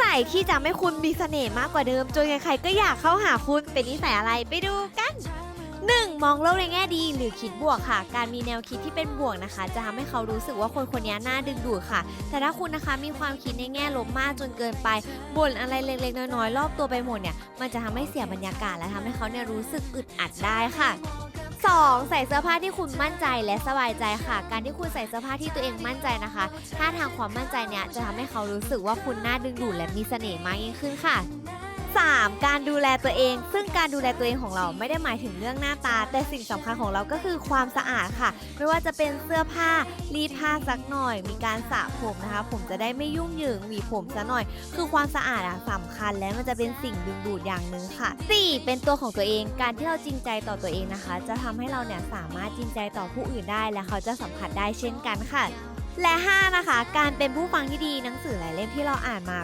สัยที่จะไม่คุณมีเสน่ห์มากกว่าเดิม จนใครๆก็อยากเข้าหาคุณเป็นนิสัยอะไรไปดูกัน 1. มองโลกในแง่ดีหรือคิดบวกค่ะ การมีแนวคิดที่เป็นบวกนะคะ จะทำให้เขารู้สึกว่าคนคนนี้น่าดึงดูดค่ะ แต่ถ้าคุณนะคะมีความคิดในแง่ลบมากจนเกินไปบ่นอะไรเล็กๆน้อยๆรอบตัวไปหมดเนี่ยมันจะทำให้เสียบรรยากาศและทำให้เขาเนี่ยรู้สึกอึดอัดได้ค่ะ 2. ใส่เสื้อผ้าที่คุณมั่นใจและสบายใจค่ะ การที่คุณใส่เสื้อผ้าที่ตัวเองมั่นใจนะคะท่าทางความมั่นใจเนี่ยจะทำให้เขารู้สึกว่าคุณน่าดึงดูดและมีเสน่ห์มากยิ่งขึ้นค่ะ 3. การดูแลตัวเอง ซึ่งการดูแลตัวเองของเราไม่ได้หมายถึงเรื่องหน้าตา แต่สิ่งสำคัญของเราก็คือความสะอาดค่ะ ไม่ว่าจะเป็นเสื้อผ้ารีดผ้าสักหน่อย มีการสระผมนะคะ ผมจะได้ไม่ยุ่งเหยิงหวีผมซะหน่อย คือความสะอาดอะสำคัญและมันจะเป็นสิ่งดึงดูดอย่างหนึ่งค่ะ 4. เป็นตัวของตัวเอง การที่เราจริงใจต่อตัวเองนะคะ จะทำให้เราเนี่ยสามารถจริงใจต่อผู้อื่นได้และเขาจะสัมผัสได้เช่นกันค่ะ และ 5 นะคะ การเป็นผู้ฟังที่ดีหนังสือหลายเล่มที่เราอ่านมา